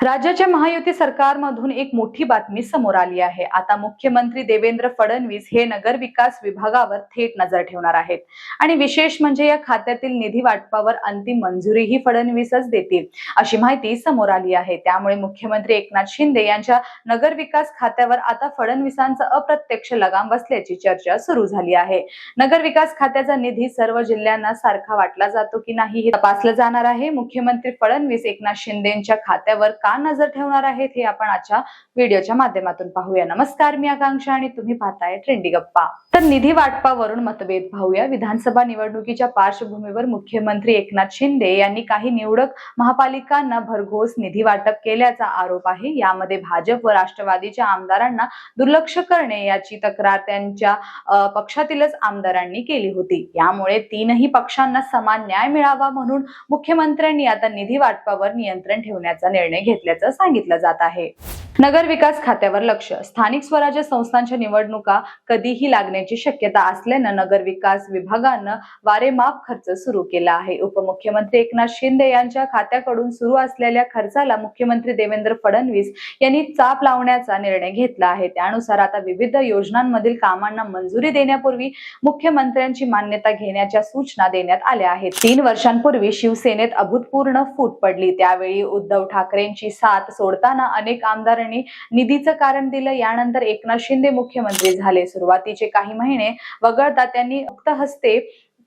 राज्याच्या महायुती सरकारमधून एक मोठी बातमी समोर आली आहे. आता मुख्यमंत्री देवेंद्र फडणवीस हे नगर विकास विभागावर थेट नजर ठेवणार आहेत. आणि विशेष म्हणजे या खात्यातील निधी वाटपावर अंतिम मंजुरीही फडणवीसच देतील अशी माहिती समोर आली आहे. त्यामुळे मुख्यमंत्री एकनाथ शिंदे यांच्या नगर विकास खात्यावर आता फडणवीसांचा अप्रत्यक्ष लगाम बसल्याची चर्चा सुरू झाली आहे. नगर विकास खात्याचा निधी सर्व जिल्ह्यांना सारखा वाटला जातो की नाही हे तपासलं जाणार आहे. मुख्यमंत्री फडणवीस एकनाथ शिंदेच्या खात्यावर का नजर ठेवणार आहेत हे आपण आजच्या व्हिडिओच्या माध्यमातून पाहूया. नमस्कार मी आकांक्षा आणि तुम्ही पाहताय ट्रेंडी गप्पा तर निधी वाटपावरून मतभेद पाहूया. विधानसभा निवडणुकीच्या पार्श्वभूमीवर मुख्यमंत्री एकनाथ शिंदे यांनी काही निवडक महापालिकांना भरघोस निधी वाटप केल्याचा आरोप आहे. यामध्ये भाजप व राष्ट्रवादीच्या आमदारांना दुर्लक्ष करणे याची तक्रार त्यांच्या पक्षातीलच आमदारांनी केली होती. यामुळे तीनही पक्षांना समान न्याय मिळावा म्हणून मुख्यमंत्र्यांनी आता निधी वाटपावर नियंत्रण ठेवण्याचा निर्णय घेतला. घेतल्याचं सांगितलं जात आहे. नगर विकास खात्यावर लक्ष. स्थानिक स्वराज्य संस्थांच्या निवडणुका कधीही लागण्याची शक्यता असल्यानं नगर विकास विभागानं वारेमाप खर्च सुरू केला आहे. उपमुख्यमंत्री एकनाथ शिंदे यांच्या खात्याकडून सुरू असलेल्या खर्चाला मुख्यमंत्री देवेंद्र फडणवीस यांनी चाप लावण्याचा निर्णय घेतला आहे. त्यानुसार आता विविध योजनांमधील कामांना मंजुरी देण्यापूर्वी मुख्यमंत्र्यांची मान्यता घेण्याच्या सूचना देण्यात आल्या आहेत. तीन वर्षांपूर्वी शिवसेनेत अभूतपूर्ण फूट पडली. त्यावेळी उद्धव ठाकरेंची साथ सोडताना अनेक आमदारांनी निधीचं कारण दिलं. यानंतर एकनाथ शिंदे मुख्यमंत्री झाले. सुरुवातीचे काही महिने वगळता त्यांनी मुक्त हस्ते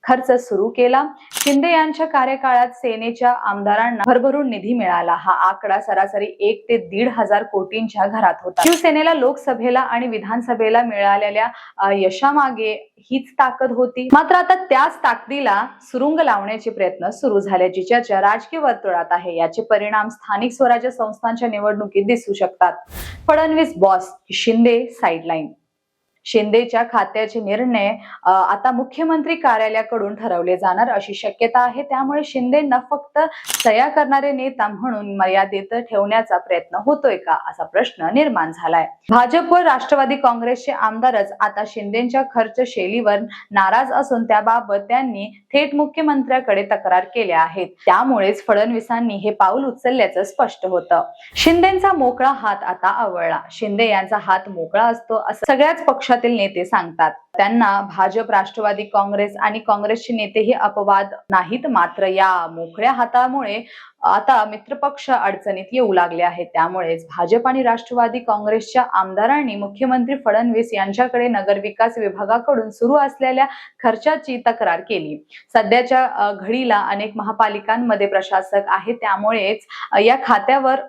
खर्च सुरू केला. शिंदे यांच्या कार्यकाळात सेनेच्या आमदारांना भरभरून निधी मिळाला. हा आकडा सरासरी एक ते दीड हजार कोटींच्या घरात होता. शिवसेनेला लोकसभेला आणि विधानसभेला मिळालेल्या यशामागे हीच ताकद होती. मात्र आता त्याच ताकदीला सुरुंग लावण्याचे प्रयत्न सुरू झाल्याची चर्चा राजकीय वर्तुळात आहे. याचे परिणाम स्थानिक स्वराज्य संस्थांच्या निवडणुकीत दिसू शकतात. फडणवीस बॉस शिंदे साईडलाईन शिंदेच्या खात्याचे निर्णय आता मुख्यमंत्री कार्यालयाकडून ठरवले जाणार अशी शक्यता आहे. त्यामुळे शिंदेना फक्त सया करणारे नेता म्हणून मर्यादित ठेवण्याचा प्रयत्न होतोय का असा प्रश्न निर्माण झालाय. भाजप व राष्ट्रवादी काँग्रेसचे आमदारच आता शिंदेच्या खर्च शैलीवर नाराज असून त्याबाबत त्यांनी थेट मुख्यमंत्र्याकडे तक्रार केल्या आहेत. त्यामुळेच फडणवीसांनी हे पाऊल उचलल्याचं स्पष्ट होतं. शिंदेचा मोकळा हात आता आवळला. शिंदे यांचा हात मोकळा असतो असं सगळ्याच पक्षातील नेते सांगतात त्यांना भाजप राष्ट्रवादी काँग्रेस आणि काँग्रेसचे नेतेही अपवाद नाहीत मात्र या मोकळ्या हातामुळे आता मित्रपक्ष अडचणीत येऊ लागले आहेत. त्यामुळेच भाजप आणि राष्ट्रवादी काँग्रेसच्या आमदारांनी मुख्यमंत्री फडणवीस यांच्याकडे नगरविकास विभागाकडून सुरू असलेल्या खर्चाची तक्रार केली. सध्याच्या घडीला अनेक महापालिकांमध्ये प्रशासक आहे त्यामुळेच या खात्यावर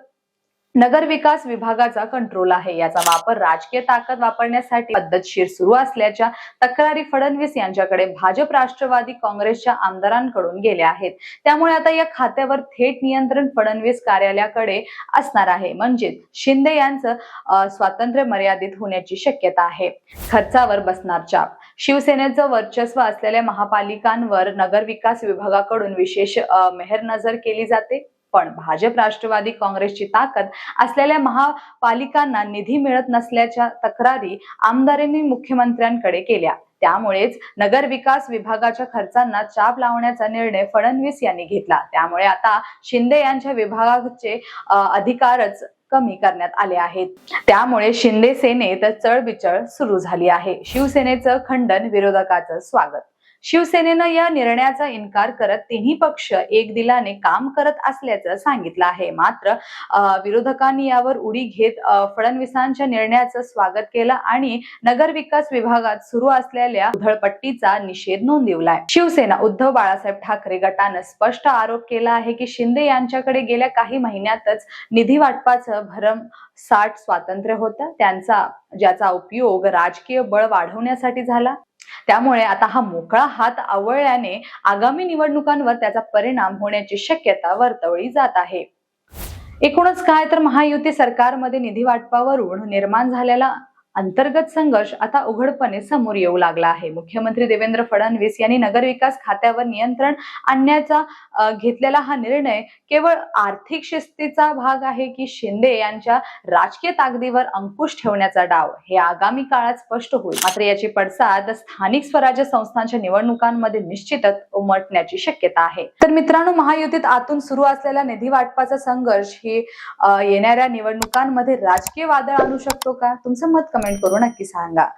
नगर विकास विभागाचा कंट्रोल आहे. याचा वापर राजकीय ताकद वापरण्यासाठी पद्धतशीर सुरू असल्याच्या तक्रारी फडणवीस यांच्याकडे भाजप राष्ट्रवादी काँग्रेसच्या आमदारांकडून गेल्या आहेत. त्यामुळे आता या खात्यावर थेट नियंत्रण फडणवीस कार्यालयाकडे असणार आहे. म्हणजे शिंदे यांचं स्वातंत्र्य मर्यादित होण्याची शक्यता आहे. खर्चावर बसणार चाप. शिवसेनेचं वर्चस्व असलेल्या महापालिकांवर नगर विकास विभागाकडून विशेष मेहर नजर केली जाते. पण भाजप राष्ट्रवादी काँग्रेसची ताकद असलेल्या महापालिकांना निधी मिळत नसल्याच्या तक्रारी आमदारांनी मुख्यमंत्र्यांकडे केल्या. त्यामुळेच नगर विकास विभागाच्या खर्चांना चाप लावण्याचा निर्णय फडणवीस यांनी घेतला. त्यामुळे आता शिंदे यांच्या विभागाचे अधिकारच कमी करण्यात आले आहेत. त्यामुळे शिंदे सेनेत चळबिचळ सुरू झाली आहे. शिवसेनेचं खंडन विरोधकाचं स्वागत. शिवसेनेनं या निर्णयाचा इन्कार करत तिन्ही पक्ष एक दिलाने काम करत असल्याचं सांगितलं आहे. मात्र विरोधकांनी यावर उडी घेत फडणवीसांच्या निर्णयाचं स्वागत केलं आणि नगर विकास विभागात सुरू असलेल्या उधळपट्टीचा निषेध नोंदवलाय. शिवसेना उद्धव बाळासाहेब ठाकरे गटानं स्पष्ट आरोप केला आहे की शिंदे यांच्याकडे गेल्या काही महिन्यातच निधी वाटपाचं भरम साठ स्वातंत्र्य होतं. त्यांचा ज्याचा उपयोग राजकीय बळ वाढवण्यासाठी झाला. त्यामुळे आता हा मोकळा हात आवळल्याने आगामी निवडणुकांवर त्याचा परिणाम होण्याची शक्यता वर्तवली जात आहे. एकूणच काय तर महायुती सरकारमध्ये निधी वाटपावरून निर्माण झालेला अंतर्गत संघर्ष आता उघडपणे समोर येऊ लागला आहे. मुख्यमंत्री देवेंद्र फडणवीस यांनी नगरविकास खात्यावर नियंत्रण आणण्याचा घेतलेला हा निर्णय केवळ आर्थिक शिस्तीचा भाग आहे की शिंदे यांच्या राजकीय ताकदीवर अंकुश ठेवण्याचा डाव? हे आगामी काळात स्पष्ट होईल. मात्र याची पडसाद स्थानिक स्वराज्य संस्थांच्या निवडणुकांमध्ये निश्चितच उमटण्याची शक्यता आहे. तर मित्रांनो महायुतीत आतून सुरू असलेला निधी वाटपाचा संघर्ष ही येणाऱ्या निवडणुकांमध्ये राजकीय वादळ आणू शकतो का? तुमचं मत कमेंट करून नक्की सांगा